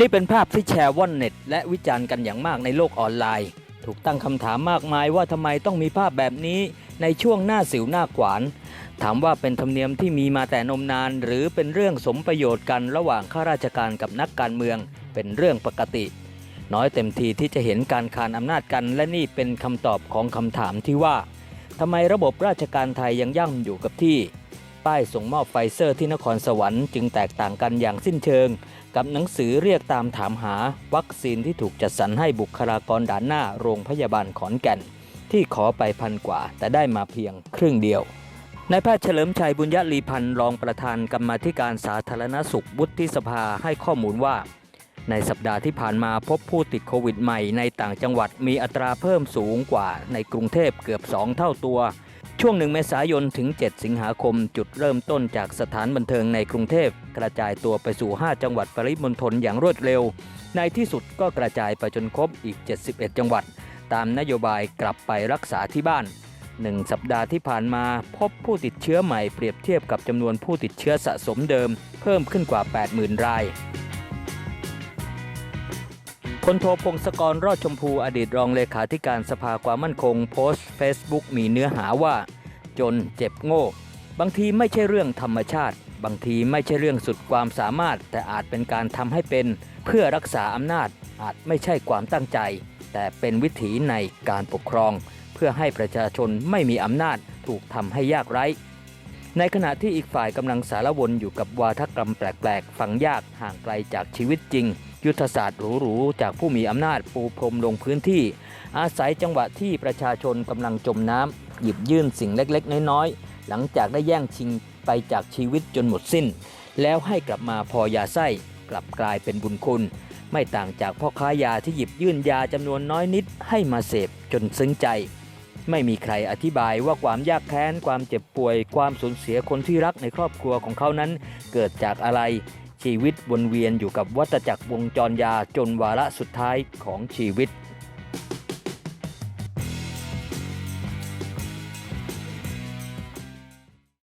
นี่เป็นภาพที่แชร์ว่อนเน็ต และวิจารณ์กันอย่างมากในโลกออนไลน์ ถูกตั้งคำถามมากมายว่าทำไมต้องมีภาพแบบนี้ในช่วงหน้าสิวหน้าขวาน ถามว่าเป็นธรรมเนียมที่มีมาแต่นมนาน หรือเป็นเรื่องสมประโยชน์กันระหว่างข้าราชการกับนักการเมือง เป็นเรื่องปกติ น้อยเต็มทีที่จะเห็นการคานอำนาจกัน และนี่เป็นคำตอบของคำถามที่ว่าทำไมระบบราชการไทยยังย่ำอยู่กับที่ ป้ายส่งมอบไฟเซอร์ที่นครสวรรค์จึงแตกต่างกันอย่างสิ้นเชิง กับหนังสือเรียกตามถามหาวัคซีนที่ถูกจัดสรรให้บุคลากรด่านหน้าโรงพยาบาลขอนแก่น ที่ขอไปพันกว่า แต่ได้มาเพียงครึ่งเดียวนายแพทย์เฉลิมชัยบุญยลีพันธ์รองประธานกรรมธิการสาธารณสุขวุฒิสภาให้ข้อมูลว่า ในสัปดาห์ที่ผ่านมาพบผู้ติดโควิดใหม่ในต่างจังหวัดมีอัตราเพิ่มสูงกว่าในกรุงเทพเกือบ 2 เท่าตัว ช่วงหนึ่งเมษายน ถึง 7 สิงหาคม จุดเริ่มต้นจากสถานบันเทิงในกรุงเทพ กระจายตัวไปสู่ 5 จังหวัดปริมณฑลอย่างรวดเร็ว ในที่สุดก็กระจายไปจนครบอีก 71 จังหวัด ตามนโยบายกลับไปรักษาที่บ้านหนึ่งสัปดาห์ที่ผ่านมา พบผู้ติดเชื้อใหม่เปรียบเทียบกับจำนวนผู้ติดเชื้อสะสมเดิม เพิ่มขึ้นกว่า 80,000 ราย พลโทพงศกรรอดชมพูอดีตรองเลขาธิการสภาความมั่นคง โพสต์ Facebook มีเนื้อหาว่า จนเจ็บโง่ บางทีไม่ใช่เรื่องธรรมชาติ บางทีไม่ใช่เรื่องสุดความสามารถ แต่อาจเป็นการทำให้เป็น เพื่อรักษาอำนาจ อาจไม่ใช่ความตั้งใจ แต่เป็นวิถีในการปกครอง เพื่อให้ประชาชนไม่มีอำนาจถูกทำให้ยากไร้ ในขณะที่อีกฝ่ายกำลังสารวนอยู่กับวาทกรรมแปลกๆ ฟังยากห่างไกลจากชีวิตจริง ยุทธศาสตร์หรูๆจากผู้มีอำนาจปูพรมลงพื้นที่ อาศัยจังหวะที่ประชาชนกำลังจมน้ำหยิบยื่นสิ่งเล็กๆ น้อยๆ หลังจากได้แย่งชิงไปจากชีวิตจนหมดสิ้น แล้วให้กลับมาพอยาไส้กลับกลายเป็นบุญคุณ ไม่ต่างจากพ่อค้ายาที่หยิบยื่นยาจำนวนน้อยนิดให้มาเสพจนซึ้งใจ ไม่มีใครอธิบายว่าความยากแค้น ความเจ็บป่วย ความสูญเสียคนที่รักในครอบครัวของเขานั้น เกิดจากอะไร ชีวิตวนเวียนอยู่กับวัฏจักรวงจรยาจนวาระสุดท้ายของชีวิต